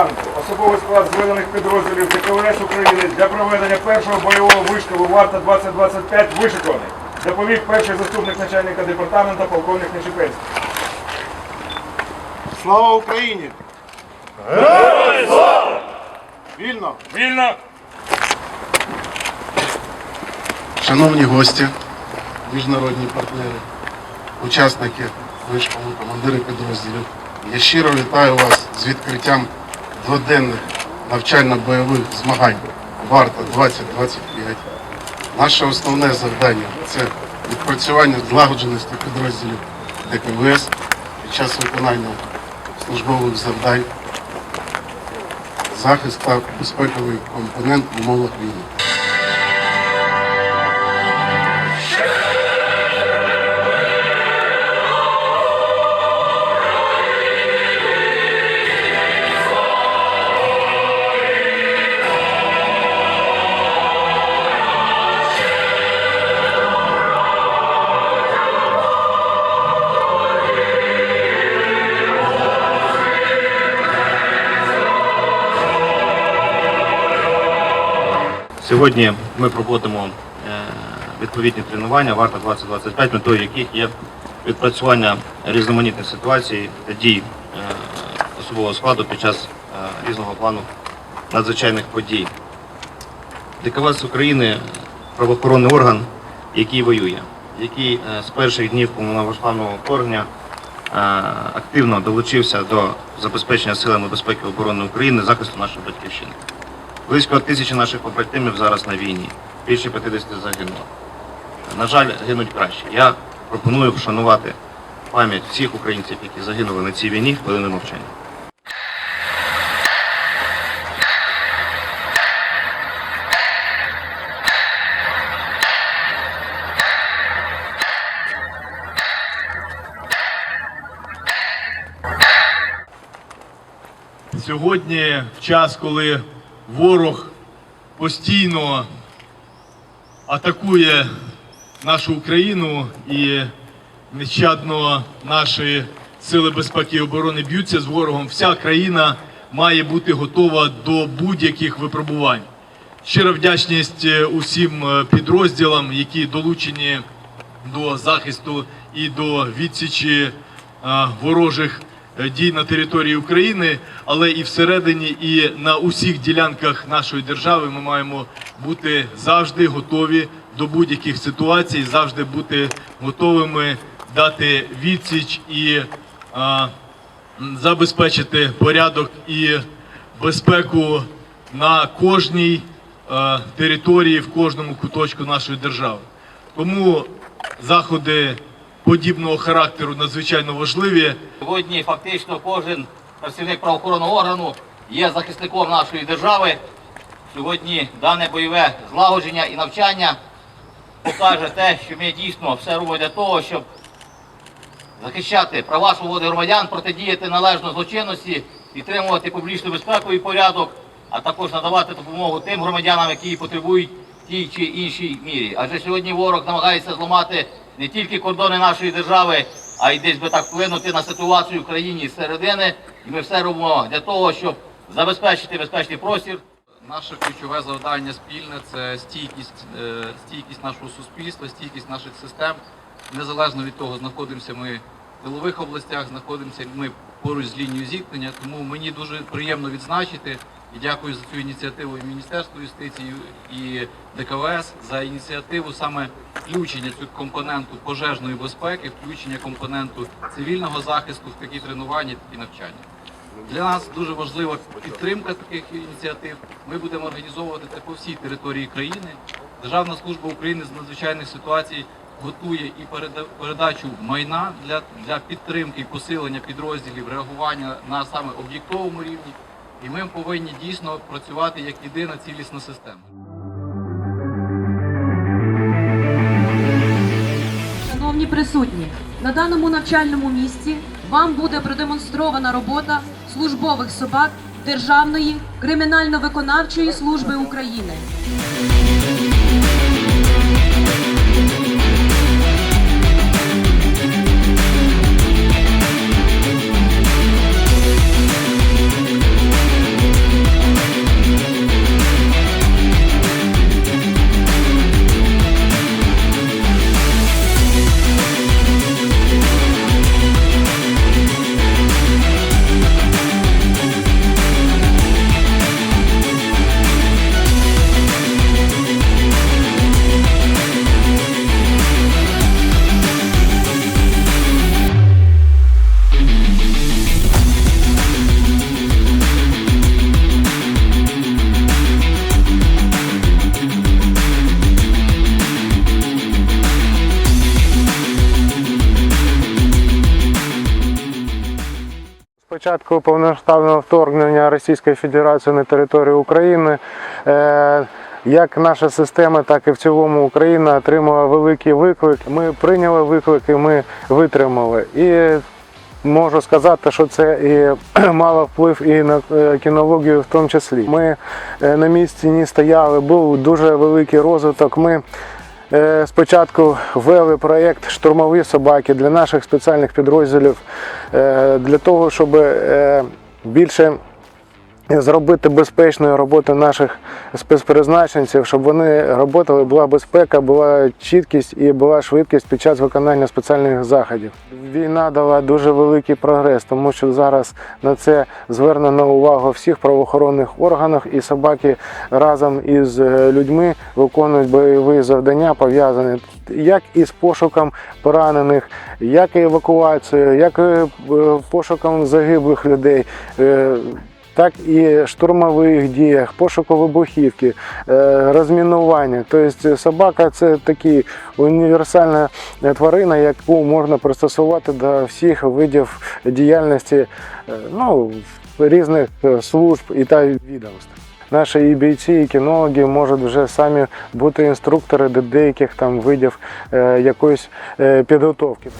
ранку особовий склад зведених підрозділів ДКВС України для проведення першого бойового вишколу Варта 2025 вишикований. Доповів перший заступник начальника департаменту полковник Нечепецький. Слава Україні! Героям слава! Вільно! Вільно! Шановні гості, міжнародні партнери, учасники вишколу, командири підрозділів, я щиро вітаю вас з відкриттям дводенних навчально-бойових змагань Варта 2025. Наше основне завдання це відпрацювання злагодженості підрозділів ДКВС під час виконання службових завдань, захист та безпековий компонент в умовах війни. Сьогодні ми проводимо е, відповідні тренування варта 2025, метою яких є відпрацювання різноманітних ситуацій та дій е, особового складу під час е, різного плану надзвичайних подій. ДКВС України правоохоронний орган, який воює, який з перших днів повномасштабного вторгнення активно долучився до забезпечення силами безпеки і оборони України захисту нашої батьківщини. Близько тисячі наших побратимів зараз на війні. Більше 50 загинуло. На жаль, гинуть краще. Я пропоную вшанувати пам'ять всіх українців, які загинули на цій війні, хвилиною мовчання. Сьогодні, в час, коли ворог постійно атакує нашу Україну і нещадно наші сили безпеки і оборони б'ються з ворогом, вся країна має бути готова до будь-яких випробувань. Щира вдячність е, усім е, підрозділам, які долучені до захисту і до відсічі ворожих е, дій на території України, але і всередині, і на усіх ділянках нашої держави ми маємо бути завжди готові до будь-яких ситуацій, завжди бути готовими дати відсіч і а, забезпечити порядок і безпеку на кожній е, території, в кожному куточку нашої держави. Тому заходи подібного характеру надзвичайно важливі. Сьогодні фактично кожен працівник правоохоронного органу є захисником нашої держави. Сьогодні дане бойове злагодження і навчання покаже те, що ми дійсно все робимо для того, щоб захищати права свободи громадян, протидіяти належно злочинності, підтримувати публічну безпеку і порядок, а також надавати допомогу тим громадянам, які потребують тій чи іншій мірі. Адже сьогодні ворог намагається зламати не тільки кордони нашої держави, а й десь би так вплинути на ситуацію в країні зсередини. І ми все робимо для того, щоб забезпечити безпечний простір. Наше ключове завдання спільне це стійкість, е, стійкість нашого суспільства, стійкість наших систем. Незалежно від того, знаходимося ми в тилових областях, знаходимося ми поруч з лінією зіткнення. Тому мені дуже приємно відзначити і дякую за цю ініціативу і Міністерству юстиції і ДКВС за ініціативу саме включення цього компоненту пожежної безпеки, включення компоненту цивільного захисту в такі тренування, такі навчання. Для нас дуже важлива підтримка таких ініціатив. Ми будемо організовувати це по всій території країни. Державна служба України з надзвичайних ситуацій готує і переда- передачу майна для, для підтримки і посилення підрозділів реагування на саме об'єктовому рівні. І ми повинні дійсно працювати як єдина цілісна система. Шановні присутні, на даному навчальному місці вам буде продемонстрована робота службових собак Державної кримінально-виконавчої служби України. Початку повноштабного вторгнення Російської Федерації на територію України, е, як наша система, так і в цілому Україна отримала великий виклик. Ми прийняли виклик і ми витримали. І можу сказати, що це і мало вплив і на е, кінологію в тому числі. Ми е, на місці не стояли, був дуже великий розвиток. Ми Спочатку ввели проєкт штурмові собаки для наших спеціальних підрозділів е, для того, щоб е, більше зробити безпечною роботу наших спецпризначенців, щоб вони працювали, була безпека, була чіткість і була швидкість під час виконання спеціальних заходів. Війна дала дуже великий прогрес, тому що зараз на це звернено увагу всіх правоохоронних органах, і собаки разом із е, людьми виконують бойові завдання, пов'язані як із пошуком поранених, як і евакуацією, як і е, пошуком загиблих людей. Так і штурмових діях, пошуку вибухівки, е, розмінування. Тобто собака це така універсальна тварина, яку можна пристосувати до всіх видів діяльності е, ну, різних служб і та відомств. Наші і бійці, і кінологи можуть вже самі бути інструктори до деяких там видів е, якоїсь підготовки.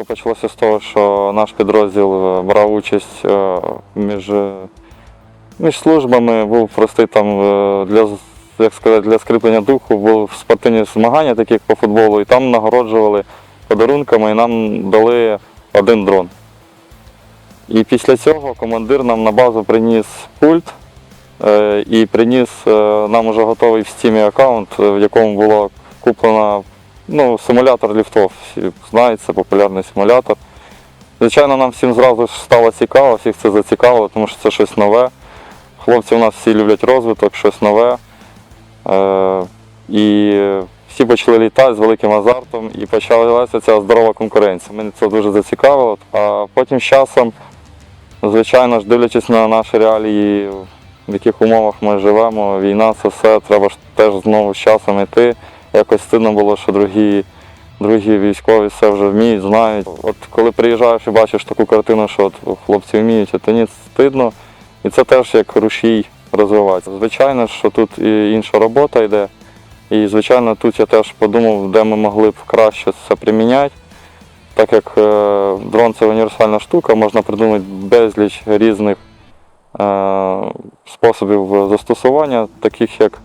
Спочатку почалося з того, що наш підрозділ е, брав участь е, між, е, між службами, був простий там для, як сказати, для скріплення духу, були спортивні змагання, такі як по футболу, і там нагороджували подарунками і нам дали один дрон. І після цього командир нам на базу приніс пульт і приніс нам уже готовий в стімі аккаунт, в якому було куплено Ну, симулятор ліфтов, всі знають, популярний симулятор. Звичайно, нам всім зразу стало цікаво, всіх це зацікавило, тому що це щось нове. Хлопці у нас всі люблять розвиток, щось нове. Е, і всі почали літати з великим азартом і почалася ця здорова конкуренція. Мене це дуже зацікавило. А потім з часом, звичайно ж, дивлячись на наші реалії, в яких умовах ми живемо, війна, це все, треба ж теж знову з часом йти. Якось стидно було, що другі, другі військові все вже вміють, знають. От коли приїжджаєш і бачиш таку картину, що от хлопці вміють, то ні, стидно. І це теж як рушій розвивається. Звичайно, що тут і інша робота йде. І, звичайно, тут я теж подумав, де ми могли б краще це приміняти. Так як е, дрон це універсальна штука, можна придумати безліч різних е, способів застосування, таких як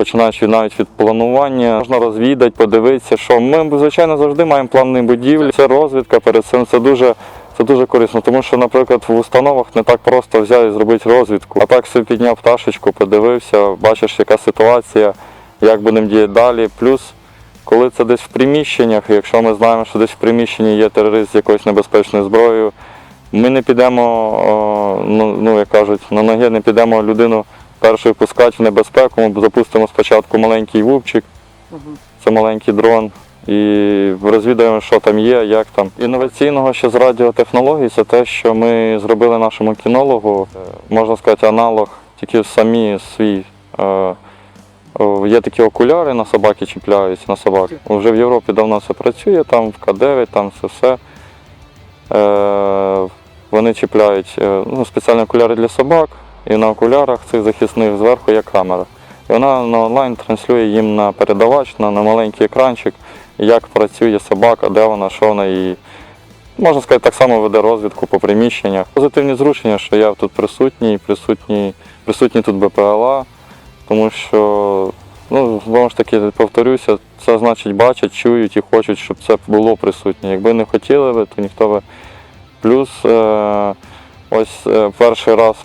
починаючи навіть від планування, можна розвідати, подивитися, що ми, звичайно, завжди маємо плани будівлі. Це розвідка перед цим. Це дуже, це дуже корисно, тому що, наприклад, в установах не так просто взяти і зробити розвідку. А так собі підняв пташечку, подивився, бачиш, яка ситуація, як будемо діяти далі. Плюс, коли це десь в приміщеннях, якщо ми знаємо, що десь в приміщенні є терорист з якоюсь небезпечною зброєю, ми не підемо, ну, ну як кажуть, на ноги не підемо людину першою пускати в небезпеку. Ми запустимо спочатку маленький вупчик, це маленький дрон, і розвідаємо, що там є, як там. Інноваційного ще з радіотехнологій це те, що ми зробили нашому кінологу, е, можна сказати, аналог, тільки самі свій. е, Є такі окуляри на собаки чіпляються на собак. Вже в Європі давно це працює, там в К9, там все. Е, вони чіпляють е, ну, спеціальні окуляри для собак, і на окулярах цих захисних зверху є камера. І вона на онлайн транслює їм на передавач, на, на маленький екранчик, як працює собака, де вона, що вона і можна сказати, так само веде розвідку по приміщеннях. Позитивні зрушення, що я тут присутній, присутній, присутній тут БПЛА, тому що, ну, знову ж таки, повторюся, це значить бачать, чують і хочуть, щоб це було присутнє. Якби не хотіли би, то ніхто би. Плюс е, ось е, перший раз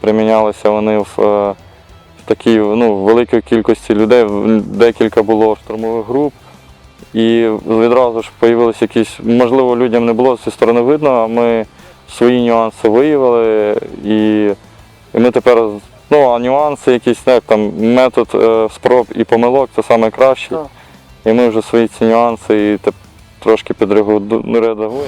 примінялися вони в, е, в такій ну, великій кількості людей, декілька було штурмових груп. І відразу ж з'явилися якісь, можливо, людям не було зі сторони видно, а ми свої нюанси виявили. І, і ми тепер, ну, а нюанси якісь, як там метод е, спроб і помилок це найкращий. І ми вже свої ці нюанси і теп- трошки підредагуємо.